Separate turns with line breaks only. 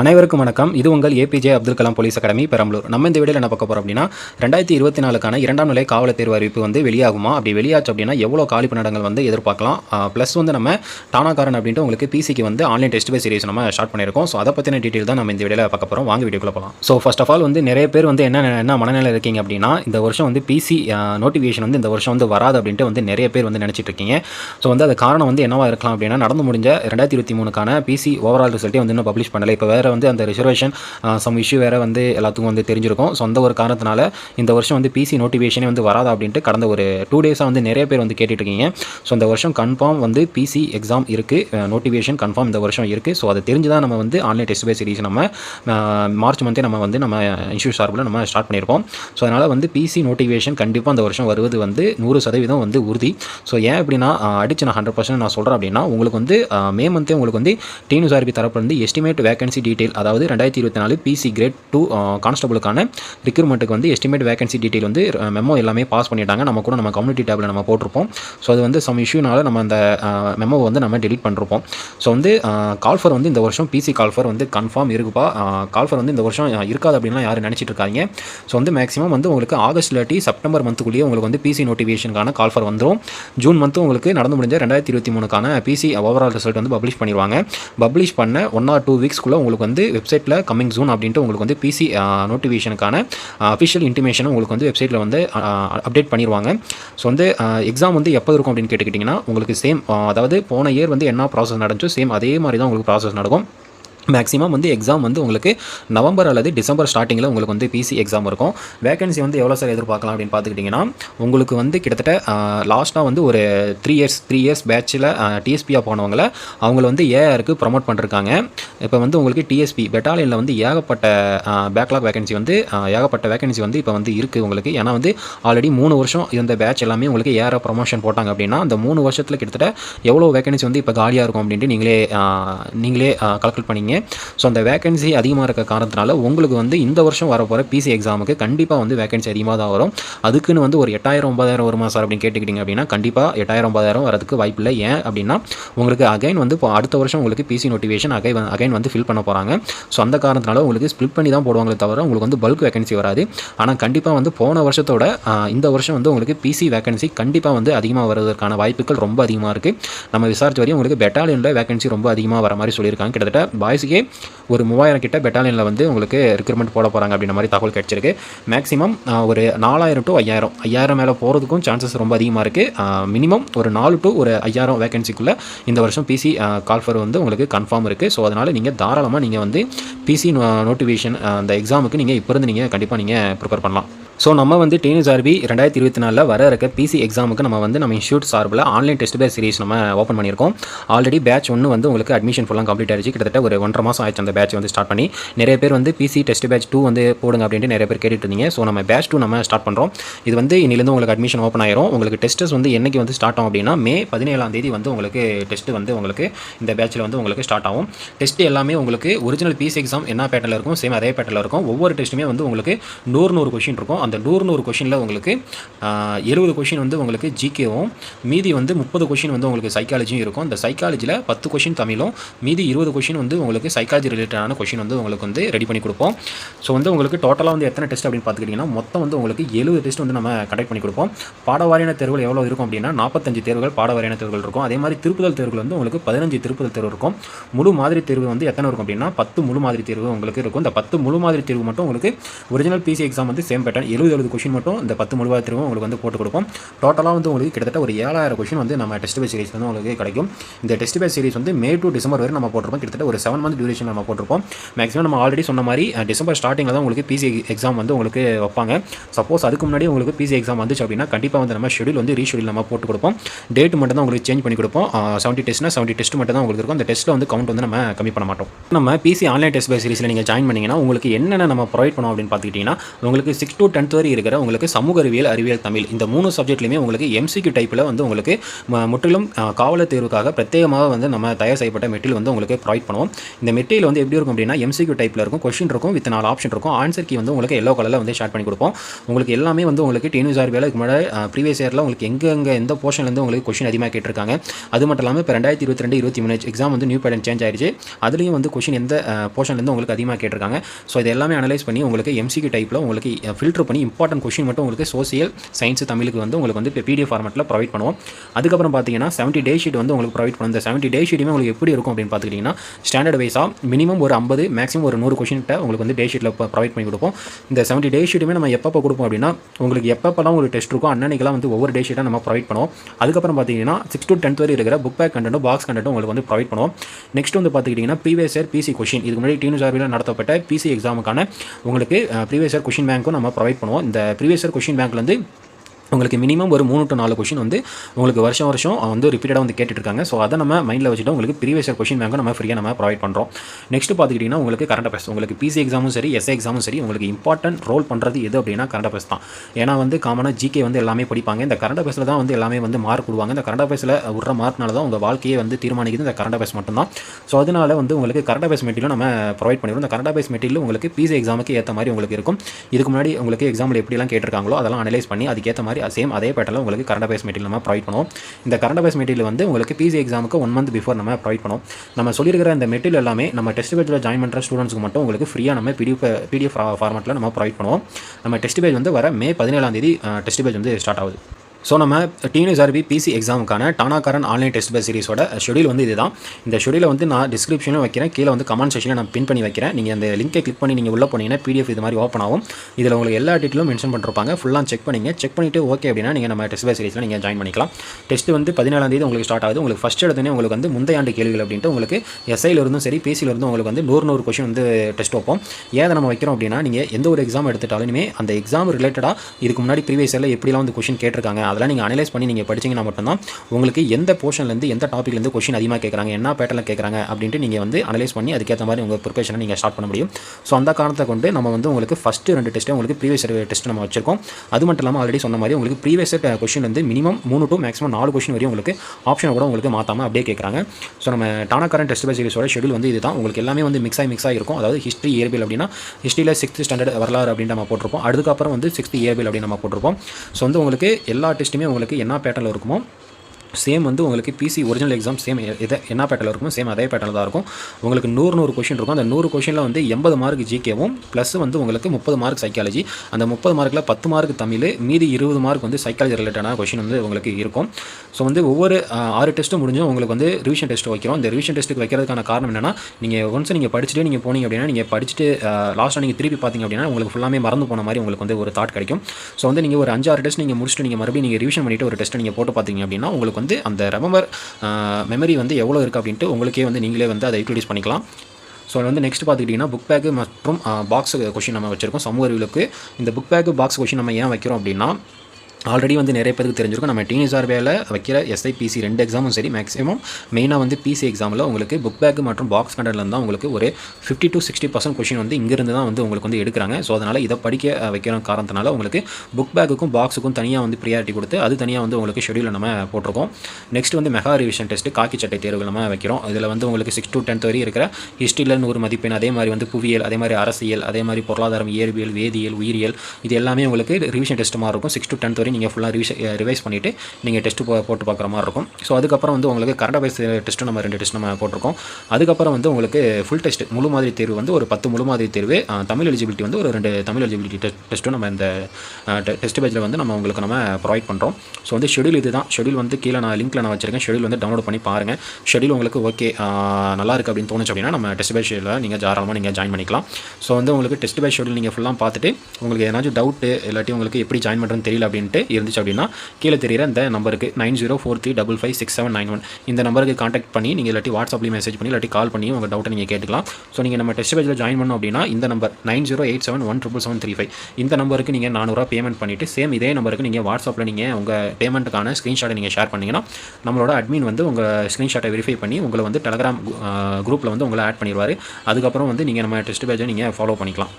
அனைவருக்கும் வணக்கம். இது உங்கள் APJ Abdul Kalam police academy Perambalur. நம்ம இந்த வீடியோவில் என்ன பார்க்க போகிறோம் அப்படின்னா ரெண்டாயிரத்தி இருபத்தி நாலுக்கான இரண்டாம் நிலை காவல தேர்வு அறிவிப்பு வந்து வெளியாகுமா? அப்படி வெளியாச்சு அப்படின்னா எவ்வளோ காலி பணியிடங்கள் வந்து எதிர்பார்க்கலாம்? ப்ளஸ் வந்து நம்ம டானாக்காரன் அப்படின்ட்டு உங்களுக்கு பிசிக்கு வந்து ஆன்லைன் டெஸ்ட் பை சீரிஸ் நம்ம ஸ்டார்ட் பண்ணியிருக்கோம். ஸோ அதை பற்றின டீட்டெயில் தான் நம்ம இந்த வீடியோவில் பார்க்க போகிறோம் வாங்க வீடியோக்குள்ள போகலாம் ஸோ ஃபர்ஸ்ட் ஆஃப் ஆல் வந்து நிறைய பேர் வந்து என்ன என்ன மனநிலை இருக்கீங்க அப்படின்னா இந்த வருஷம் வந்து பிசி நோட்டிஃபிகேஷன் வந்து இந்த வருஷம் வந்து வராது அப்படின்ட்டு வந்து நிறைய பேர் வந்து நினச்சிட்டு இருக்கீங்க. ஸோ வந்து அது காரணம் வந்து என்னவா இருக்கலாம் அப்படின்னா நடந்து முடிஞ்ச ரெண்டாயிரத்தி இருபத்தி மூணுக்கான பிசி ஓவரால் ரிசல்ட்டே வந்து இன்னும் பப்ளிஷ் பண்ணலை. இப்போ வேறு வந்து அந்த ரிசர்வேஷன் சம் இஷ்யூ வேறு வந்து எல்லாத்துக்கும் வந்து தெரிஞ்சிருக்கும். ஸோ அந்த ஒரு காரணத்தினால இந்த வருஷம் வந்து பிசி நோட்டிஃபிகேஷனே வந்து வராதா அப்படின்ட்டு கடந்த ஒரு டூ டேஸாக வந்து நிறைய பேர் வந்து கேட்டுட்ருக்கீங்க. ஸோ இந்த வருஷம் கன்ஃபார்ம் வந்து பிசி எக்ஸாம் இருக்குது நோட்டிஃபிகேஷன் கன்ஃபார்ம் இந்த வருஷம் இருக்குது ஸோ அதை தெரிஞ்சு தான் நம்ம வந்து ஆன்லைன் டெஸ்ட் பை சீரிஸ் நம்ம மார்ச் மந்தே நம்ம வந்து நம்ம இன்ஸ்டியூட் சார்பில் நம்ம ஸ்டார்ட் பண்ணியிருப்போம் ஸோ அதனால் வந்து பிசி நோட்டிஃபிகேஷன் கண்டிப்பாக அந்த வருஷம் வருவது வந்து நூறு சதவீதம் வந்து உறுதி. ஸோ ஏன் அப்படின்னா அடிச்சு நான் ஹண்ட்ரட் பர்சன்ட் நான் சொல்கிறேன் அப்படின்னா உங்களுக்கு வந்து மே மந்தே உங்களுக்கு வந்து டிஎன்யூஆர்பி தரப்பு வந்து எஸ்டிமேட் வேகன்சி டீட்டெயில் அதாவது ரெண்டாயிரத்தி இருபத்தி நாலு பிசி கிரேட் டூ கான்ஸ்டபுளுக்கான ரிக்ரூட்மெண்ட்டுக்கு வந்து எஸ்டிமேட் வேகன்சி டீட்டெயில் வந்து மெமோ எல்லாமே பாஸ் பண்ணிட்டாங்க. நம்ம கூட நம்ம கம்யூனிட்டி டேபில் நம்ம போட்டிருப்போம். ஸோ அது வந்து சம் இஷ்யூனால நம்ம அந்த மெமோ வந்து நம்ம டெலிட் பண்ணிருப்போம். ஸோ வந்து கால்ஃபர் வந்து இந்த வருஷம் பிசி கால்ஃபர் வந்து கன்ஃபார்ம் இருக்குப்பா. கால்ஃபர் வந்து இந்த வருஷம் இருக்காது அப்படின்லாம் யாரும் நினச்சிட்டு இருக்காங்க ஸோ வந்து மேக்ஸிமம் வந்து உங்களுக்கு ஆகஸ்ட் இல்லாட்டி செப்டம்பர் மந்த்துக்குள்ளேயே உங்களுக்கு வந்து பிசி நோட்டிஃபிகேஷனுக்கான கால்ஃபர் வந்துடும் ஜூன் மந்த்து உங்களுக்கு நடந்து முடிஞ்ச ரெண்டாயிரத்தி இருபத்தி மூணுக்கான பிசி ஓவரால் ரிசல்ட் வந்து பப்ளிஷ் பண்ணிடுவாங்க பப்ளிஷ் பண்ண ஒன் ஆர் டூ வீக்ஸ்க்குள்ளே உங்களுக்கு உங்களுக்கு வந்து வெப்சைட்டில் கம்மிங் ஜூன் அப்படின்ட்டு உங்களுக்கு வந்து பிசி நோட்டிஃபிகேஷனுக்கான அஃபிஷியல் இன்டிமேஷனும் உங்களுக்கு வந்து வெப்சைட்டில் வந்து அப்டேட் பண்ணிடுவாங்க ஸோ வந்து எக்ஸாம் வந்து எப்போ இருக்கும் அப்படின்னு கேட்டுக்கிட்டிங்கன்னா உங்களுக்கு சேம் அதாவது போன இயர் வந்து என்ன ப்ராசஸ் நடந்துச்சோ சேம் அதே மாதிரி தான் உங்களுக்கு ப்ராசஸ் நடக்கும். மேக்ஸிமம் வந்து எக்ஸாம் வந்து உங்களுக்கு நவம்பர் அல்லது டிசம்பர் ஸ்டார்டிங்கில் உங்களுக்கு வந்து பிசி எக்ஸாம் இருக்கும். வேகன்சி வந்து எவ்வளோ சார் எதிர்பார்க்கலாம் அப்படின்னு பார்த்துக்கிட்டிங்கன்னா உங்களுக்கு வந்து கிட்டத்தட்ட லாஸ்ட்டாக வந்து ஒரு த்ரீ இயர்ஸ் த்ரீ இயர்ஸ் பேட்சில் டிஎஸ்பியாக போனவங்கள அவங்கள வந்து ஏஆருக்கு ப்ரொமோட் பண்ணிருக்காங்க. இப்போ வந்து உங்களுக்கு டிஎஸ்பி பெட்டாலியனில் வந்து ஏகப்பட்ட பேக்லாக் வேகன்சி வந்து ஏகப்பட்ட வேகன்சி வந்து இப்போ வந்து இருக்குது உங்களுக்கு. ஏன்னா வந்து ஆல்ரெடி மூணு வருஷம் இருந்த பேட்ச் எல்லாமே உங்களுக்கு ஏஆராக ப்ரொமோஷன் போட்டாங்க அப்படின்னா அந்த மூணு வருஷத்தில் கிட்டத்தட்ட எவ்வளோ வேகன்சி வந்து இப்போ காலியாக இருக்கும் அப்படின்ட்டு நீங்களே நீங்களே கல்குலேட் பண்ணிங்க. ஸோ அந்த வேகன்சி அதிகமாக இருக்க காரணத்தினால உங்களுக்கு வந்து இந்த வருஷம் வர போகிற பிசி எக்ஸாமுக்கு கண்டிப்பாக வந்து வேகன்சி அதிகமாக தான் வரும். அதுக்குன்னு வந்து ஒரு எட்டாயிரம் ஒன்பதாயிரம் வருமா சார் அப்படின்னு கேட்டுக்கிட்டிங்க அப்படின்னா கண்டிப்பாக எட்டாயிரம் ஒன்பதாயிரம் வரதுக்கு வாய்ப்பு இல்லை. ஏன் அப்படின்னா உங்களுக்கு அகைன் வந்து இப்போ அடுத்த வருஷம் உங்களுக்கு பிசி நோட்டிஃபிகேஷன் அகை அகைன் வந்து ஃபில் பண்ண போகிறாங்க ஸோ அந்த காரணத்தினால உங்களுக்கு ஸ்ப்ளிட் பண்ணி தான் போடுவாங்களே தவிர உங்களுக்கு வந்து பல்க் வேகன்சி வராது. ஆனால் கண்டிப்பாக வந்து போன வருஷத்தோட இந்த வருஷம் வந்து உங்களுக்கு பிசி வேகன்சி கண்டிப்பாக வந்து அதிகமாக வருவதற்கான வாய்ப்புகள் ரொம்ப அதிகமாக இருக்குது நம்ம விசாரிச்ச வரையும் உங்களுக்கு பெட்டாலியனில் வேகன்சி ரொம்ப அதிகமாக வர மாதிரி சொல்லியிருக்காங்க. கிட்டத்தட்ட பாய்ஸ் பாய்ஸுக்கே ஒரு மூவாயிரம் கிட்ட பெட்டாலியனில் வந்து உங்களுக்கு ரெக்ரூட்மெண்ட் போட போகிறாங்க அப்படின்ற மாதிரி தகவல் கிடச்சிருக்கு. மேக்ஸிமம் ஒரு நாலாயிரம் டு ஐயாயிரம். ஐயாயிரம் மேலே போகிறதுக்கும் சான்சஸ் ரொம்ப அதிகமாக இருக்குது மினிமம் ஒரு நாலு டு ஒரு ஐயாயிரம் வேகன்சிக்குள்ளே இந்த வருஷம் பிசி கால்ஃபர் வந்து உங்களுக்கு கன்ஃபார்ம் இருக்குது ஸோ அதனால் நீங்கள் தாராளமாக நீங்கள் வந்து பிசி நோட்டிஃபிகேஷன் அந்த எக்ஸாமுக்கு நீங்கள் இப்போ இருந்து நீங்கள் கண்டிப்பாக நீங்கள் ப்ரிப்பேர் பண்ணலாம். ஸோ நம்ம வந்து டிஎன்எஸ்ஆர்பி ரெண்டாயிரத்தி இருபத்தி நாலில் வர இருக்க பிசி எக்ஸாமுக்கு நம்ம வந்து நம்ம இன்ஸ்டியூட் சார்பில் ஆன்லைன் டெஸ்ட் பேர் சீரிஸ் நம்ம ஓப்பன் பண்ணியிருக்கோம். ஆல்ரெடி பேட்ச் ஒன்று வந்து உங்களுக்கு அட்மிஷன் ஃபுல்லாக கம்ப்ளீட் ஆயிடுச்சு கிட்டத்தட்ட ஒரு ஒன்றரை மாதம் ஆயிடுச்சு அந்த பேட்ச் வந்து ஸ்டார்ட் பண்ணி. நிறைய பேர் வந்து பிசி டெஸ்ட் பேட்ச் டூ வந்து போடுங்க அப்படின்ட்டு நிறைய பேர் கேட்டுட்டு இருந்தீங்க. ஸோ நம்ம பேட்ச் டூ நம்ம ஸ்டார்ட் பண்ணுறோம் இது வந்து இன்னிலேருந்து உங்களுக்கு அட்மிஷன் ஓப்பன் ஆயிரும். உங்களுக்கு டெஸ்ட்டஸ் வந்து என்றைக்கு வந்து ஸ்டார்ட் ஆகும் அப்படின்னா மே பதினேழாம் தேதி வந்து உங்களுக்கு டெஸ்ட் வந்து உங்களுக்கு இந்த பேட்சில் வந்து உங்களுக்கு ஸ்டார்ட் ஆகும். டெஸ்ட் எல்லாமே உங்களுக்கு ஒரிஜினல் பிசி எக்ஸாம் என்ன பேட்டர்ல இருக்கும்? சேம் அதே பேட்டர்ல இருக்கும். ஒவ்வொரு டெஸ்ட்டுமே வந்து உங்களுக்கு நூறு நூறு கொஷின் இருக்கும். அந்த டூர்னு ஒரு கொஷினில் உங்களுக்கு எழுபது கொஷின் வந்து உங்களுக்கு ஜிகேவும் மீதி வந்து முப்பது கொஷின் வந்து உங்களுக்கு சைக்காலஜியும் இருக்கும். அந்த சைக்காலஜியில் பத்து கொஷின் தமிழும் மீதி இருபது கொஷின் வந்து உங்களுக்கு சைக்காலஜி ரிலேட்டடான கொஷின் வந்து உங்களுக்கு வந்து ரெடி பண்ணி கொடுப்போம். ஸோ வந்து உங்களுக்கு டோட்டலாக வந்து எத்தனை டெஸ்ட் அப்படின்னு பார்த்துக்கிட்டிங்கன்னா மொத்தம் வந்து உங்களுக்கு எழுபது டெஸ்ட் வந்து நம்ம கண்டக்ட் பண்ணி கொடுப்போம். பாடவாரியான தேர்வுகள் எவ்வளோ இருக்கும் அப்படின்னா நாற்பத்தஞ்சு தேர்வுகள் பாடவாரியான தேர்வுகள் இருக்கும். அதே மாதிரி திருப்புதல் தேர்வுகள் வந்து உங்களுக்கு பதினஞ்சு திருப்புதல் தேர்வு இருக்கும். முழு மாதிரி தேர்வு வந்து எத்தனை இருக்கும் அப்படின்னா பத்து முழு மாதிரி தேர்வு உங்களுக்கு இருக்கும். இந்த பத்து முழு மாதிரி தேர்வு மட்டும் உங்களுக்கு ஒரிஜினல் பிசி எக்ஸாம் வந்து சேம் பேட்டர்ன் எழுபது எழுபது கொஷின் மட்டும் இந்த பத்து முழு உங்களுக்கு வந்து போட்டு கொடுப்போம். டோட்டலாக வந்து உங்களுக்கு கிட்டத்தட்ட ஒரு ஏழாயிரம் கொஷின் வந்து நம்ம டெஸ்ட் பேஸ் சீரிஸ் வந்து உங்களுக்கு கிடைக்கும். இந்த டெஸ்ட் பேஸ் சீரிஸ் வந்து மே டு டிசம்பர் வரை நம்ம போட்டிருப்போம். கிட்டத்தட்ட ஒரு செவன் மந்த் டியூரேஷன் நம்ம போட்டிருப்போம். மேக்ஸிமம் நம்ம ஆல்ரெடி சொன்ன மாதிரி டிசம்பர் ஸ்டார்டிங்கில் தான் உங்களுக்கு பிசி எக்ஸாம் வந்து உங்களுக்கு வைப்பாங்க. சப்போஸ் அதுக்கு முன்னாடி உங்களுக்கு பிசி எக்ஸாம் வந்துச்சு அப்படின்னா கண்டிப்பாக வந்து நம்ம ஷெடியூல் வந்து ரீஷெடியூல் நம்ம போட்டு கொடுப்போம். டேட் மட்டும் தான் உங்களுக்கு சேஞ்ச் பண்ணி கொடுப்போம். செவன்ட்டி டெஸ்ட்னா செவன்ட்டி டெஸ்ட் மட்டும் தான் உங்களுக்கு இருக்கும். அந்த டெஸ்ட்டில் வந்து கவுண்ட் வந்து நம்ம கம்மி பண்ண மாட்டோம். நம்ம பிசி ஆன்லைன் டெஸ்ட் பை சீரிஸில் நீங்கள் ஜாயின் பண்ணிங்கன்னா உங்களுக்கு என்னென்ன நம்ம ப்ரொவைட் பண்ணோம் அப்படின்னு பார்த்துக்கிட்டிங்கன்னா உங்களுக்கு சிக்ஸ் டு டென் டென்த் வரை இருக்கிற உங்களுக்கு சமூக அறிவியல் அறிவியல் தமிழ் இந்த மூணு சப்ஜெக்ட்லையுமே உங்களுக்கு எம்சிக்யூ டைப்பில் வந்து உங்களுக்கு முற்றிலும் காவல தேர்வுக்காக பிரத்யேகமாக வந்து நம்ம தயார் செய்யப்பட்ட மெட்டீரியல் வந்து உங்களுக்கு ப்ரொவைட் பண்ணுவோம். இந்த மெட்டீரியல் வந்து எப்படி இருக்கும் அப்படின்னா எம்சிக்யூ டைப்பில் இருக்கும் கொஷின் இருக்கும் வித் நாலு ஆப்ஷன் இருக்கும். ஆன்சர் கீ வந்து உங்களுக்கு எல்லோ கலரில் வந்து ஷேர் பண்ணி கொடுப்போம். உங்களுக்கு எல்லாமே வந்து உங்களுக்கு டென்யூஸ் ஆர்பியில் இதுக்கு முன்னாடி ப்ரீவியஸ் இயரில் உங்களுக்கு எங்கெங்கே எந்த போர்ஷன்லேருந்து உங்களுக்கு கொஷின் அதிகமாக கேட்டிருக்காங்க. அது மட்டும் இல்லாமல் இப்போ ரெண்டாயிரத்தி இருபத்தி ரெண்டு இருபத்தி மூணு எக்ஸாம் வந்து நியூ பேட்டர்ன் சேஞ்ச் ஆயிடுச்சு அதுலேயும் வந்து கொஷின் எந்த போர்ஷன்லேருந்து உங்களுக்கு அதிகமாக கேட்டிருக்காங்க. ஸோ இது எல்லாமே அனலைஸ் பண்ணி உங்களுக்கு எம்சிக்கு டைப்பில் உங்களுக்கு ஃபில்டர் பண்ணி இம்பார்ட்டன்ட் கொஷின் மட்டும் உங்களுக்கு சோசியல் சயின்ஸ் தமிழுக்கு வந்து உங்களுக்கு வந்து இப்போ பிடிஎஃப் ஃபார்மெட்டில் ப்ரொவைட் பண்ணுவோம். அதுக்கப்புறம் பார்த்தீங்கன்னா செவன்ட்டி டே ஷீட் வந்து உங்களுக்கு ப்ரொவைட் பண்ணுவோம். இந்த செவன்ட்டி டே ஷீட்டுமே உங்களுக்கு எப்படி இருக்கும் அப்படின்னு பார்த்துக்கிட்டிங்கன்னா ஸ்டாண்டர்ட் வைஸாக மினிமம் ஒரு ஐம்பது மேக்ஸிமம் ஒரு நூறு கொஷின் உங்களுக்கு வந்து டே ஷீட்டில் ப்ரொவைட் பண்ணி கொடுப்போம். இந்த செவன்ட்டி டே ஷீட்டுமே நம்ம எப்பப்போ கொடுப்போம் அப்படின்னா உங்களுக்கு எப்பப்பெல்லாம் ஒரு டெஸ்ட் இருக்கோ அன்னன்னைக்கெல்லாம் வந்து ஒவ்வொரு டே ஷீட்டாக நம்ம ப்ரொவைட் பண்ணுவோம். அதுக்கப்புறம் பார்த்தீங்கன்னா சிக்ஸ் டு டென்த் வரை இருக்கிற புக் பேக் கண்டென்ட்டும் பாக்ஸ் கண்டென்ட்டும் உங்களுக்கு வந்து ப்ரொவைட் பண்ணுவோம். நெக்ஸ்ட் வந்து பார்த்துக்கிட்டிங்கன்னா ப்ரீவியஸ் இயர் பிசி கொஷின் இதுக்கு முன்னாடி டீனு சார்பில் நடத்தப்பட்ட பிசி எக்ஸாமுக்கான உங்களுக்கு ப்ரீவியஸ் இயர் கொஷின் பேங்க்கும் நம்ம ப்ரொவைட் பண்ணுவோம். இந்த ப்ரீவியஸ் இயர் கொஷின் பேங்க்லேருந்து உங்களுக்கு மினிமம் ஒரு மூணு டு நாலு கொஷின் வந்து உங்களுக்கு வருஷம் வருஷம் வந்து ரிப்பீட்டடாக வந்து கேட்டுருக்காங்க ஸோ அதை நம்ம மைண்டில் வச்சுட்டு உங்களுக்கு ப்ரீவியஸ் கொஷின் பேங்க்கும் நம்ம ஃப்ரீயாக நம்ம ப்ரொவைட் பண்ணுறோம் நெக்ஸ்ட் பார்த்துக்கிட்டிங்கன்னா உங்களுக்கு கரண்ட் அஃபேர்ஸ் உங்களுக்கு பிசி எக்ஸாமும் சரி எஸ்ஏ எக்ஸாமும் சரி உங்களுக்கு இம்பார்ட்டன்ட் ரோல் பண்ணுறது எது அப்படின்னா கரண்ட் அஃபேர்ஸ் தான். ஏன்னா வந்து காமனாக ஜிகே வந்து எல்லாமே படிப்பாங்க. இந்த கரண்ட் அஃபேர்ஸில் தான் வந்து எல்லாமே வந்து மார்க் கொடுவாங்க இந்த கரண்ட் அஃபேர்ஸில் விட்ற மார்க்னால தான் உங்கள் வாழ்க்கையை வந்து தீர்மானிக்குது. இந்த கரண்ட் அஃபேர்ஸ் மட்டும்தான். ஸோ அதனால வந்து உங்களுக்கு கரண்ட் அஃபேர்ஸ் மெட்டீரியல் நம்ம ப்ரொவைட் பண்ணிடுவோம். இந்த கரண்ட் அஃபேர்ஸ் மெட்டீரியல் உங்களுக்கு பிசி எக்ஸாமுக்கு ஏற்ற மாதிரி உங்களுக்கு இருக்கும். இதுக்கு முன்னாடி உங்களுக்கு எக்ஸாமில் எப்படிலாம் கேட்டிருக்காங்களோ அதெல்லாம் அனலைஸ் பண்ணி அதுக்கேற்ற மாதிரி சேம் அதே பேட்டர்ல உங்களுக்கு கரண்ட் அஃபேர்ஸ் மெட்டீரியல் நம்ம ப்ரொவைட் பண்ணுவோம். இந்த கரண்ட் அஃபேர்ஸ் மெட்டீரியல் வந்து உங்களுக்கு பிசி எக்ஸாமுக்கு ஒன் மந்த் பிஃபோர் நம்ம ப்ரொவைட் பண்ணுவோம். நம்ம சொல்லியிருக்கிற இந்த மெட்டீரியல் எல்லாமே நம்ம டெஸ்ட் பேஜில் ஜாயின் பண்ணுற ஸ்டூடெண்ட்ஸ்க்கு மட்டும் உங்களுக்கு ஃப்ரீயாக நம்ம பிடிஎஃப் பிடிஎஃப் ஃபார்மெட்டில் நம்ம ப்ரொவைட் பண்ணுவோம். நம்ம டெஸ்ட் பேஜ் வந்து வர மே பதினேழாம் தேதி டெஸ்ட் பேஜ் வந்து ஸ்டார்ட் ஆகுது. ஸோ நம்ம டிஎன்எஸ்ஆர்பி பிசி எக்ஸாமுக்கான டானாக்காரன் ஆன்லைன் டெஸ்ட் பேஸ் சீரிஸோட ஷெடியூல் வந்து இதுதான். இந்த ஷெடியூலை வந்து நான் டிஸ்கிரிப்ஷனில் வைக்கிறேன். கீழே வந்து கமெண்ட் செக்ஷனில் நான் பின் பண்ணி வைக்கிறேன். நீங்கள் அந்த லிங்கை கிளிக் பண்ணி நீங்கள் உள்ளே போனீங்கன்னா பிடிஎஃப் இது மாதிரி ஓப்பன் ஆகும். இதில் உங்களுக்கு எல்லா டீட்டெயிலும் மென்ஷன் பண்ணிருப்பாங்க. ஃபுல்லாக செக் பண்ணிங்க. செக் பண்ணிவிட்டு ஓகே அப்படின்னா நீங்கள் நம்ம டெஸ்ட் பேஸ் சீரிஸில் நீங்கள் ஜாயின் பண்ணிக்கலாம். டெஸ்ட் வந்து பதினேழாம் தேதி உங்களுக்கு ஸ்டார்ட் ஆகுது. உங்களுக்கு ஃபஸ்ட் எடுத்தோடனே உங்களுக்கு வந்து முந்தைய ஆண்டு கேள்விகள் அப்படின்ட்டு உங்களுக்கு எஸ்ஐல இருந்தும் சரி பிசியில் இருந்தும் உங்களுக்கு வந்து நூறு நூறு கொஷின் வந்து டெஸ்ட் வைப்போம். ஏதை நம்ம வைக்கிறோம் அப்படின்னா நீங்கள் எந்த ஒரு எக்ஸாம் எடுத்துட்டாலுமே அந்த எக்ஸாம் ரிலேட்டடாக இதுக்கு முன்னாடி ப்ரீவியஸ் இயரில் எப்படிலாம் வந்து கொஷின் கேட்டிருக்காங்க அதெல்லாம் நீங்கள் அனலைஸ் பண்ணி நீங்கள் படிச்சீங்கன்னா மட்டும்தான் உங்களுக்கு எந்த போர்ஷன்லேருந்து எந்த டாப்பிக்லேருந்து கொஷின் அதிகமாக கேட்குறாங்க என்ன பேட்டர்னில் கேட்குறாங்க அப்படின்ட்டு நீங்கள் வந்து அனலைஸ் பண்ணி அதுக்கேற்ற மாதிரி உங்கள் ப்ரிப்பரேஷனை நீங்கள் ஸ்டார்ட் பண்ண முடியும். ஸோ அந்த காரணத்தை கொண்டு நம்ம வந்து உங்களுக்கு ஃபஸ்ட்டு ரெண்டு டெஸ்ட்டு உங்களுக்கு ப்ரீவியஸ் டெஸ்ட் நம்ம வச்சிருக்கோம். அது மட்டும் இல்லாமல் ஆல்ரெடி சொன்ன மாதிரி உங்களுக்கு ப்ரீவியஸ் கொஷின் வந்து மினிமம் மூணு டு மேக்ஸிமம் நாலு கொஷின் வரையும் உங்களுக்கு ஆப்ஷனை கூட உங்களுக்கு மாற்றாமல் அப்படியே கேட்குறாங்க ஸோ நம்ம டானாக்காரன் டெஸ்ட் பை சீரிஸோட ஷெடியூல் வந்து இதுதான். உங்களுக்கு எல்லாமே வந்து மிக்ஸ் ஆகி மிக்ஸ் ஆகிருக்கும் அதாவது ஹிஸ்ட்ரி இயற்பியல் அப்படின்னா ஹிஸ்ட்ரியில் சிக்ஸ்த் ஸ்டாண்டர்ட் வரலாறு அப்படின்னு நம்ம போட்டிருப்போம். அதுக்கப்புறம் வந்து சிக்ஸ்த் இயற்பியல் அப்படின்னு நம்ம போட்டிருப்போம். ஸோ வந்து உங்களுக்கு எல்லா டெஸ்ட்டுமே உங்களுக்கு என்ன பேட்டர்னில் இருக்குமோ சேம் வந்து உங்களுக்கு பிசி ஒரிஜினல் எக்ஸாம் சேம் எதை என்ன பேட்டர்னில் இருக்கும் சேம் அதே பேட்டர்னில் தான் இருக்கும். உங்களுக்கு நூறு நூறு கொஷின் இருக்கும். அந்த நூறு கொஷினில் வந்து எண்பது மார்க் ஜிகேவும் ப்ளஸ் வந்து உங்களுக்கு முப்பது மார்க் சைக்காலஜி அந்த முப்பது மார்க்கில் பத்து மார்க் தமிழ் மீதி இருபது மார்க் வந்து சைக்காலஜி ரிலேட்டடான கொஷின் வந்து உங்களுக்கு இருக்கும். ஸோ வந்து ஒவ்வொரு ஆறு டெஸ்ட்டும் முடிஞ்சும் உங்களுக்கு வந்து ரிவிஷன் டெஸ்ட் வைக்கிறோம். இந்த ரிவிஷன் டெஸ்ட்டுக்கு வைக்கிறதுக்கான காரணம் என்னன்னா நீங்கள் ஒன்ஸ் நீங்கள் படிச்சுட்டு நீங்கள் போனீங்க அப்படின்னா நீங்கள் படிச்சுட்டு லாஸ்ட்டாக நீங்கள் திருப்பி பார்த்தீங்க அப்படின்னா உங்களுக்கு ஃபுல்லாமே மறந்து போன மாதிரி உங்களுக்கு வந்து ஒரு தாட் கிடைக்கும். ஸோ வந்து நீங்கள் ஒரு அஞ்சாறு டெஸ்ட் நீங்கள் முடிச்சுட்டு நீங்கள் மறுபடியும் நீங்கள் ரிவிஷன் பண்ணிட்டு ஒரு டெஸ்ட்டை நீங்கள் போட்டு பார்த்தீங்க அப்படின்னா உங்களுக்கு வந்து அந்த ரெமம்பர் மெமரி வந்து எவ்வளோ இருக்குது அப்படின்ட்டு உங்களுக்கே வந்து நீங்களே வந்து அதை யூட்டிலைஸ் பண்ணிக்கலாம். ஸோ வந்து நெக்ஸ்ட் பார்த்துக்கிட்டிங்கன்னா புக் பேக்கு மற்றும் பாக்ஸ் கொஷின் நம்ம வச்சுருக்கோம். சமூக அறிவியலுக்கு இந்த புக் பேக்கு பாக்ஸ் கொஷின் நம்ம ஏன் வைக்கிறோம் அப்படின்னா ஆல்ரெடி வந்து நிறைய பேருக்கு தெரிஞ்சிருக்கும். நம்ம டீனேஜ் ஆர்பியில் வைக்கிற எஸ்ஐபிசி ரெண்டு எக்ஸாமும் சரி மேக்ஸிமம் மெயினாக வந்து பிசி எக்ஸாமில் உங்களுக்கு புக் பேக் மற்றும் பாக்ஸ் கண்டென்ட்ல தான் உங்களுக்கு ஒரு fifty to sixty percent question வந்து இங்கிருந்து தான் வந்து உங்களுக்கு வந்து எடுக்கிறாங்க. ஸோ அதனால் இதை படிக்க வைக்கிற காரணத்தினால உங்களுக்கு புக் பேக்குக்கும் பாக்ஸுக்கும் தனியாக வந்து ப்ரியாரிட்டி கொடுத்து அது தனியாக வந்து உங்களுக்கு ஷெடியூல் நம்ம போட்டிருக்கோம். நெக்ஸ்ட் வந்து மெகா ரிவிஷன் டெஸ்ட் காக்கி சட்டை தேர்வுகள் நம்ம வைக்கிறோம். இதில் வந்து உங்களுக்கு சிக்ஸ் டு டென்த் வரை இருக்கிற ஹிஸ்ட்ரியில் நூறு மதிப்பெண் அதே மாதிரி வந்து புவியியல் அதே மாதிரி அரசியல் அதே மாதிரி பொருளாதாரம் இயற்பியல் வேதியியல் உயிரியல் இது எல்லாமே உங்களுக்கு ரிவிஷன் டெஸ்ட்டுமாக இருக்கும். சிக்ஸ் டு டென்த் வரை நீங்கள் ஃபுல்லாக ரிவிஷன் ரிவைஸ் பண்ணிவிட்டு நீங்கள் டெஸ்ட்டு போ போட்டு பார்க்குற மாதிரி இருக்கும். ஸோ அதுக்கப்புறம் வந்து உங்களுக்கு கரண்ட் அஃபேர்ஸ் டெஸ்ட்டு நம்ம ரெண்டு டெஸ்ட் நம்ம போட்டிருக்கோம். அதுக்கப்புறம் வந்து உங்களுக்கு ஃபுல் டெஸ்ட் முழு மாதிரி தேர்வு வந்து ஒரு பத்து முழு மாதிரி தேர்வு தமிழ் எலிஜிபிலிட்டி வந்து ஒரு ரெண்டு தமிழ் எலிஜிபிலிட்டி டெஸ்ட்டும் நம்ம இந்த டெஸ்ட் பேஜில் வந்து நம்ம உங்களுக்கு நம்ம ப்ரொவைட் பண்ணுறோம் ஸோ வந்து ஷெடியூல் இது தான் ஷெடியூல் வந்து கீழே நான் லிங்க்கில் நான் வச்சிருக்கேன். ஷெடியூல் வந்து டவுன்லோட் பண்ணி பாருங்கள் ஷெடியூல் உங்களுக்கு ஓகே நல்லா இருக்குது அப்படின்னு தோணுச்சு அப்படின்னா நம்ம டெஸ்ட் பேஜ் ஷெடியூலில் நீங்கள் தாராளமாக நீங்கள் ஜாயின் பண்ணிக்கலாம். ஸோ வந்து உங்களுக்கு டெஸ்ட் பேஜ் ஷெடியூல் நீங்கள் ஃபுல்லாக பார்த்துட்டு உங்களுக்கு ஏதாச்சும் டவுட்டு இல்லாட்டி உங்களுக்கு எப்படி ஜாயின் பண்ணுறதுன்னு தெரியல அப்படின்ட்டு இருந்துச்சு அப்படின்னா கீழே தெரியிற இந்த நம்பருக்கு nine zero four three double five six seven nine one. இந்த நம்பருக்கு கான்டாக்ட் பண்ணி நீங்கள் இல்லாட்டி வாட்ஸ்அப்லேயும் மெசேஜ் பண்ணி இல்லாட்டி கால் பண்ணி உங்கள் டவுட்டை நீங்கள் கேட்டுக்கலாம். ஸோ நீங்கள் நம்ம டெஸ்ட் பேஜில் ஜாயின் பண்ணோம் அப்படின்னா இந்த number nine zero eight seven one triple seven three five இந்த நம்பருக்கு நீங்கள் நானூறுரூவா பேமெண்ட் பண்ணிவிட்டு சேம் இதே நம்பருக்கு நீங்கள் வாட்ஸ்அப்பில் நீங்கள் உங்கள் பேமெண்ட்டுக்கான ஸ்க்ரீன்ஷாட்டை நீங்கள் ஷேர் பண்ணிங்கன்னா நம்மளோட அட்மின் வந்து உங்கள் ஸ்க்ரீன்ஷாட்டை வெரிஃபை பண்ணி உங்களை வந்து டெலகிராம் குரூப்பில் வந்து உங்களை ஆட் பண்ணிடுவார் அதுக்கப்புறம் வந்து நீங்கள் நம்ம டெஸ்ட் பேஜை நீங்கள் ஃபாலோ பண்ணிக்கலாம்.